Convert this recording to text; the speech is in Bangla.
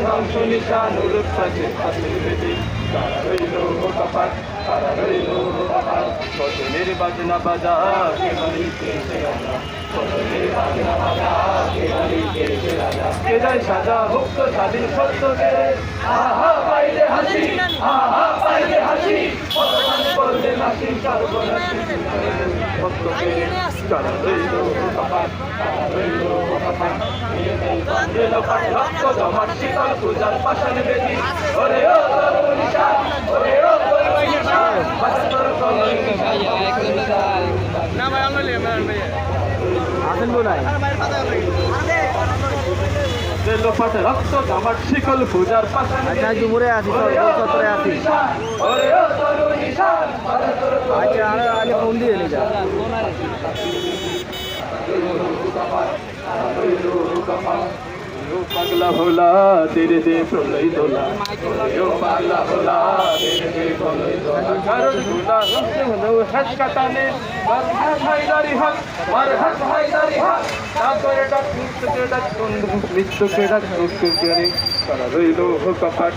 ধ্বংস নিশান পাশে হাতের বেদি তারা রইল কপাট তারা রইল কপাট ফসলের বাজনা বাজা কে বাড়িতে এসে রাজা ফসলের বাজনা বাজা কে বাড়িতে এসে রাজা কে যায় সাজা মুক্ত স্বাধীন সত্যকে আহা পাইলে হাসি আহা পাইলে হাসি অপমান করলে নাসি সর্বনাশী ভক্তকে তারা রইল কপাট তারা রইল কপাট দিল পাট রক্ত জমাট শীতল পূজার পাশান বেদি ওরে ও তরুণ নিশান ওরে ও তোর তরুণ নিশান না ভাই আমরা লিয়ে ভাই আচ্ছা জুমুরে তোর ফোন দিয়ে যা। পাগলা ভোলা তেরে দে প্রলয় দোলা পাগলা ভোলা তেরে দে প্রলয় দোলা কারণ ভোলা হচ্ছে হলো হাত কাটানে মার হাত হাইদারি হাত মার হাত হাইদারি হাত তারপরে ডাক মৃত্যুকে ডাক মৃত্যুকে ডাক মৃত্যুকে ডাক তারা রইল কপাট